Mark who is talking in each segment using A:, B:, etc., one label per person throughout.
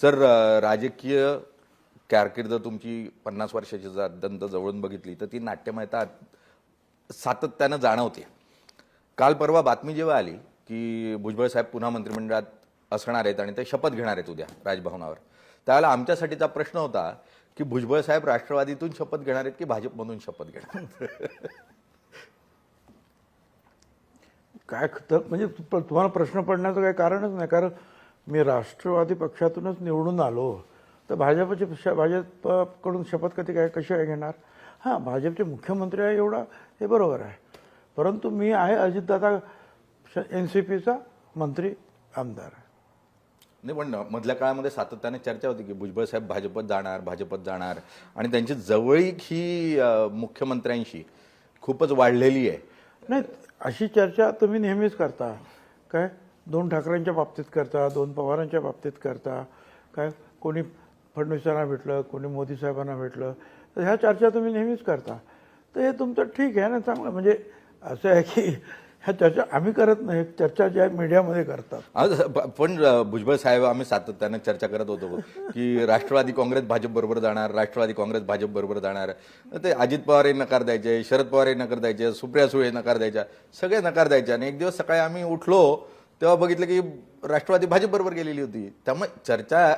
A: Sir राजकीय कारकीर्द तुमची पन्नास वर्षाची जर अत्यंत जवळून बघितली तर ती नाट्यमयता सातत्यानं जाणवते. काल परवा बातमी जेव्हा आली की भुजबळ साहेब पुन्हा मंत्रिमंडळात असणार आहेत आणि ते शपथ घेणार आहेत उद्या राजभवनावर त्यावेळेला आमच्यासाठीचा प्रश्न होता की भुजबळ साहेब राष्ट्रवादीतून शपथ घेणार आहेत की भाजपमधून शपथ घेणार
B: काय तर म्हणजे तुम्हाला प्रश्न पडण्याचं काही कारणच नाही कारण मी राष्ट्रवादी पक्षातूनच निवडून आलो. तर भाजपचे भाजपकडून शपथ कधी काय कशी काय घेणार? हां भाजपचे मुख्यमंत्री आहे एवढा हे बरोबर आहे. परंतु मी आहे अजितदादा एन सी पीचा मंत्री आमदार. आहे
A: नाही पण मधल्या काळामध्ये सातत्याने चर्चा होती की भुजबळ साहेब भाजपत जाणार भाजपत जाणार. आणि त्यांची जवळीक ही मुख्यमंत्र्यांशी खूपच वाढलेली आहे.
B: नाही अशी चर्चा तुम्ही नेहमीच करता. काय? दोन ठाकरेंच्या बाबतीत करता दोन पवारांच्या बाबतीत करता. काय? कोणी फडणवीसांना भेटलं कोणी मोदी साहेबांना भेटलं. तर ह्या चर्चा तुम्ही नेहमीच करता. तर हे तुमचं ठीक आहे ना चांगलं. म्हणजे असं आहे की ह्या चर्चा आम्ही करत नाही चर्चा ज्या मीडियामध्ये करतात.
A: पण भुजबळ साहेब आम्ही सातत्यानं चर्चा करत होतो की राष्ट्रवादी काँग्रेस भाजप बरोबर जाणार राष्ट्रवादी काँग्रेस भाजप बरोबर जाणार. ते अजित पवार हे नकार द्यायचे शरद पवार हे नकार द्यायचे सुप्रिया सुळे नकार द्यायच्या सगळे नकार द्यायचे. आणि एक दिवस सकाळी आम्ही उठलो तेव्हा बघितलं की राष्ट्रवादी भाजप बरोबर गेलेली होती. त्यामुळे चर्चा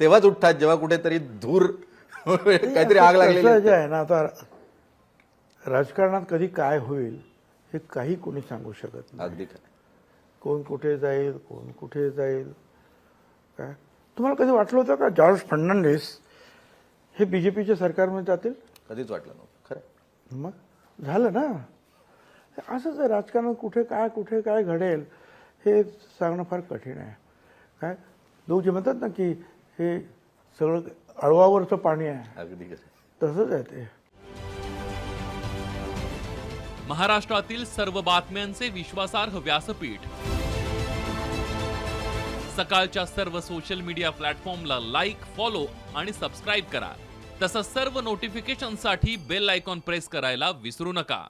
A: तेव्हाच उठतात जेव्हा कुठेतरी धूर काहीतरी आग लागलेली.
B: जे आहे ना आता राजकारणात कधी काय होईल हे काही कोणी सांगू शकत नाही.
A: अगदी
B: कोण कुठे जाईल कोण कुठे जाईल काय? तुम्हाला कधी वाटलं होतं का जॉर्ज फर्नांडिस हे बी जे पीच्या सरकारमध्ये जातील?
A: कधीच वाटलं नव्हतं. खरं.
B: मग? झालं ना. असंच आहे राजकारणात कुठे काय कुठे काय घडेल? हे सांगणं फार कठीण आहे. काय? लोक जे म्हणतात ना की हे सगळं अळवावरचं पाणी आहे.
A: अगदी
B: तसंच आहे ते.
C: महाराष्ट्रातील सर्व बातम्यांचे विश्वासार्ह व्यासपीठ. सकाळच्या सर्व सोशल मीडिया प्लॅटफॉर्मला लाईक फॉलो आणि सबस्क्राईब करा. तसंच सर्व नोटिफिकेशनसाठी बेल आयकॉन प्रेस करायला विसरू नका.